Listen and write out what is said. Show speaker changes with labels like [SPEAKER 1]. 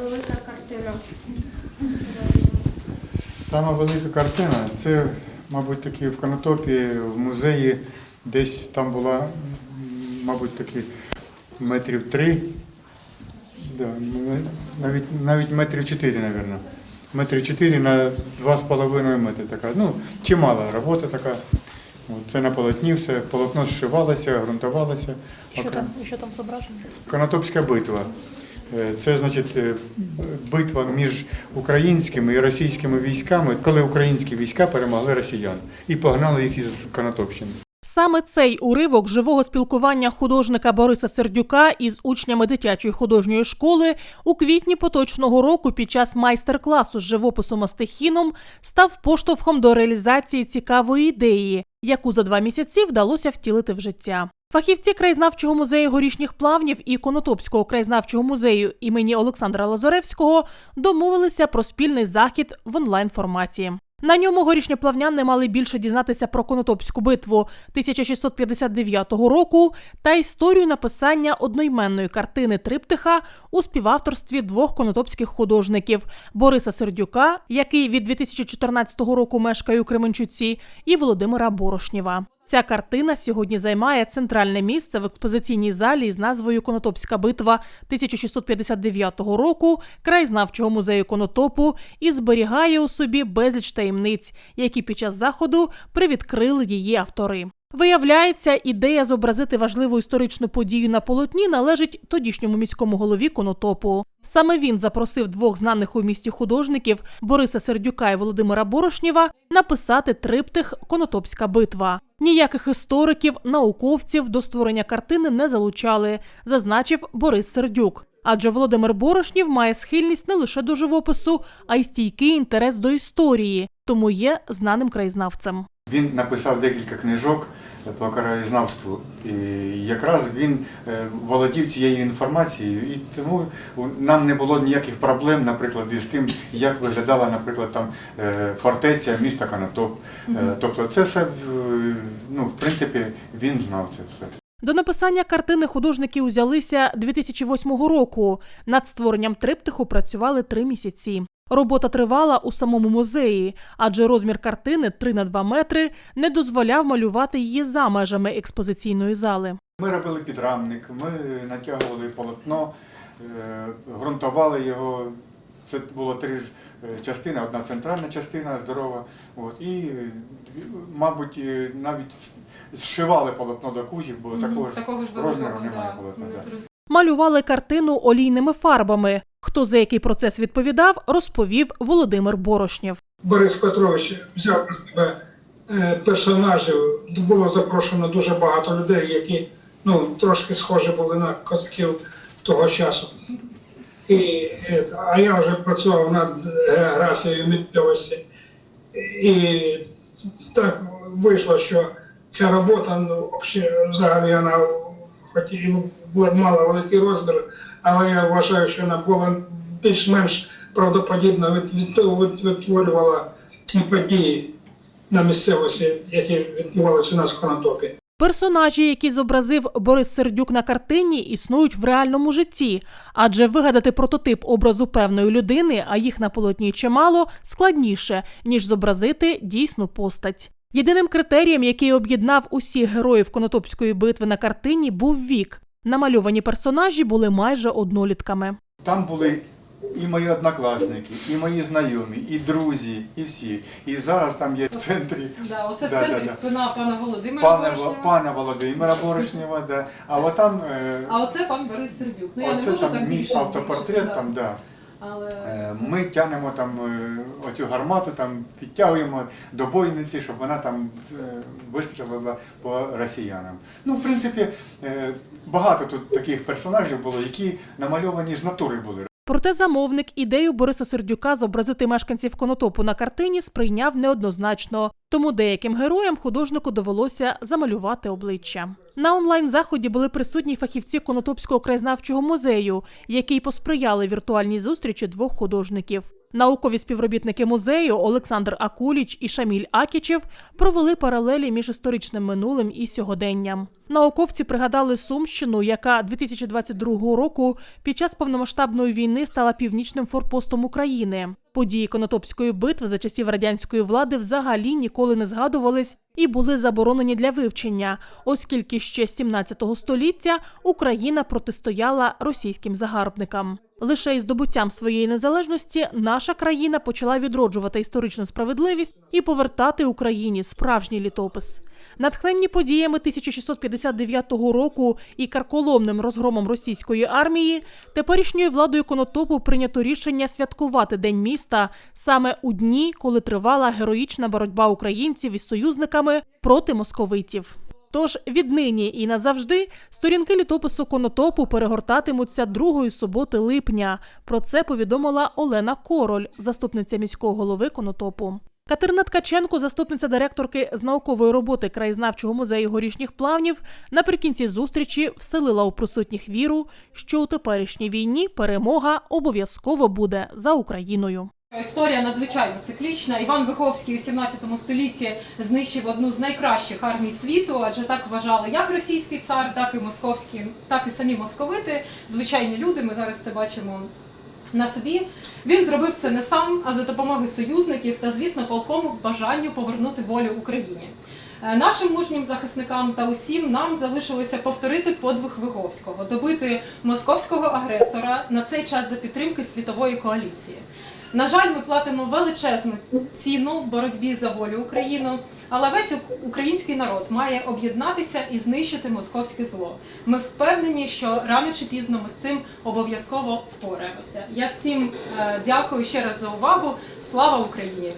[SPEAKER 1] велика картина?
[SPEAKER 2] Сама велика картина це, мабуть, таки в Конотопі, в музеї, десь там була, мабуть, таки метрів три, да, навіть, навіть метрів чотири, мабуть. Метрів чотири на два з половиною метри така. Ну, чимала робота така. Це на полотні все, полотно зшивалося, ґрунтувалося.
[SPEAKER 3] Що там, що там зображено?
[SPEAKER 2] Конотопська битва. Е, Це значить е, битва між українськими і російськими військами, коли українські війська перемогли росіян і погнали їх із Конотопщини.
[SPEAKER 3] Саме цей уривок живого спілкування художника Бориса Сердюка із учнями дитячої художньої школи у квітні поточного року під час майстер-класу з живопису мастихіном став поштовхом до реалізації цікавої ідеї, яку за два місяці вдалося втілити в життя. Фахівці краєзнавчого музею горішніх плавнів і Конотопського краєзнавчого музею імені Олександра Лазоревського домовилися про спільний захід в онлайн форматі. На ньому горішньоплавняни мали більше дізнатися про Конотопську битву 1659 року та історію написання одноіменної картини Триптиха у співавторстві двох конотопських художників Бориса Сердюка, який від 2014 року мешкає у Кременчуці, і Володимира Борошнєва. Ця картина сьогодні займає центральне місце в експозиційній залі з назвою Конотопська битва 1659 року краєзнавчого музею Конотопу і зберігає у собі безліч таємниць, які під час заходу привідкрили її автори. Виявляється, ідея зобразити важливу історичну подію на полотні належить тодішньому міському голові Конотопу. Саме він запросив двох знаних у місті художників Бориса Сердюка і Володимира Борошнєва написати триптих Конотопська битва. Ніяких істориків, науковців до створення картини не залучали, зазначив Борис Сердюк. Адже Володимир Борошнєв має схильність не лише до живопису, а й стійкий інтерес до історії, тому є знаним краєзнавцем.
[SPEAKER 2] Він написав декілька книжок по краєзнавству, і якраз він е, володів цією інформацією, і тому нам не було ніяких проблем, наприклад, із тим, як виглядала, наприклад, там е, фортеця міста Конотоп. Е, Тобто, це все, ну, в принципі, він знав це все.
[SPEAKER 3] До написання картини художники узялися 2008 року. Над створенням триптиху працювали три місяці. Робота тривала у самому музеї, адже розмір картини 3 на 2 метри не дозволяв малювати її за межами експозиційної зали.
[SPEAKER 2] Ми робили підрамник, ми натягували полотно, е, ґрунтували його. Це було три е, частини, одна центральна частина здорова. От, і, е, мабуть, е, навіть зшивали полотно до кужі, бо такого ж
[SPEAKER 4] Такого ж
[SPEAKER 2] розміру немає
[SPEAKER 4] да.
[SPEAKER 2] полотна.
[SPEAKER 3] Малювали картину олійними фарбами. Хто за який процес відповідав, розповів Володимир Борошнєв.
[SPEAKER 5] Борис Петрович взяв на себе е, персонажів. Було запрошено дуже багато людей, які ну, трошки схожі були на козаків того часу. І, е, а я вже працював над географією місцевості. І так вийшло, що ця робота, ну, взагалі, взагалі вона хоч і мала великий розмір, але я вважаю, що вона була більш-менш правдоподібно від- від- від- відтворювала ті події на місцевості, які відбувалися у нас в Конотопі.
[SPEAKER 3] Персонажі, які зобразив Борис Сердюк на картині, існують в реальному житті, адже вигадати прототип образу певної людини, а їх на полотні чимало, складніше ніж зобразити дійсну постать. Єдиним критерієм, який об'єднав усіх героїв Конотопської битви на картині, був вік. Намальовані персонажі були майже однолітками.
[SPEAKER 2] Там були і мої однокласники, і мої знайомі, і друзі, і всі. І зараз там є в центрі
[SPEAKER 4] Да, оце
[SPEAKER 2] Да,
[SPEAKER 4] в центрі
[SPEAKER 2] да, да.
[SPEAKER 4] спина пана Володимира
[SPEAKER 2] пана,
[SPEAKER 4] Борошнєва.
[SPEAKER 2] пана Володимира Борошнєва, да. а от там е,
[SPEAKER 4] А оце пан Борис Сердюк. Ну я не
[SPEAKER 2] оце
[SPEAKER 4] можу
[SPEAKER 2] там
[SPEAKER 4] так
[SPEAKER 2] мій
[SPEAKER 4] більше
[SPEAKER 2] автопортрет,
[SPEAKER 4] збільшити,
[SPEAKER 2] там, да.
[SPEAKER 4] Але
[SPEAKER 2] Е, Ми тягнемо там е, оцю гармату, там підтягуємо до бойниці, щоб вона там е, вистрілила по росіянам. Ну, в принципі, багато тут таких персонажів було, які намальовані з натури були.
[SPEAKER 3] Проте замовник ідею Бориса Сердюка зобразити мешканців Конотопу на картині сприйняв неоднозначно, тому деяким героям художнику довелося замалювати обличчя. На онлайн-заході були присутні фахівці Конотопського краєзнавчого музею, які посприяли віртуальній зустрічі двох художників. Наукові співробітники музею Олександр Акуліч і Шаміль Акічев провели паралелі між історичним минулим і сьогоденням. Науковці пригадали Сумщину, яка 2022 року під час повномасштабної війни стала північним форпостом України. Події Конотопської битви за часів радянської влади взагалі ніколи не згадувались і були заборонені для вивчення, оскільки ще з 17 століття Україна протистояла російським загарбникам. Лише із здобуттям своєї незалежності наша країна почала відроджувати історичну справедливість і повертати Україні справжній літопис. Натхненні подіями 1659 року і карколомним розгромом російської армії, теперішньою владою Конотопу прийнято рішення святкувати День міста саме у дні, коли тривала героїчна боротьба українців із союзниками проти московитів. Тож віднині і назавжди сторінки літопису Конотопу перегортатимуться другої суботи липня. Про це повідомила Олена Король, заступниця міського голови Конотопу. Катерина Ткаченко, заступниця директорки з наукової роботи краєзнавчого музею горішніх плавнів, наприкінці зустрічі вселила у присутніх віру, що у теперішній війні перемога обов'язково буде за Україною.
[SPEAKER 4] Історія надзвичайно циклічна. Іван Виховський у 17 столітті знищив одну з найкращих армій світу, адже так вважали як російський цар, так і московські, так і самі московити, звичайні люди. Ми зараз це бачимо. На собі він зробив це не сам, а за допомогою союзників та, звісно, полкому бажанню повернути волю Україні. Е, Нашим мужнім захисникам та усім нам залишилося повторити подвиг Виговського, добити московського агресора на цей час за підтримки світової коаліції. На жаль, ми платимо величезну ціну в боротьбі за волю України, але весь український народ має об'єднатися і знищити московське зло. Ми впевнені, що рано чи пізно ми з цим обов'язково впораємося. Я всім е, дякую ще раз за увагу. Слава Україні!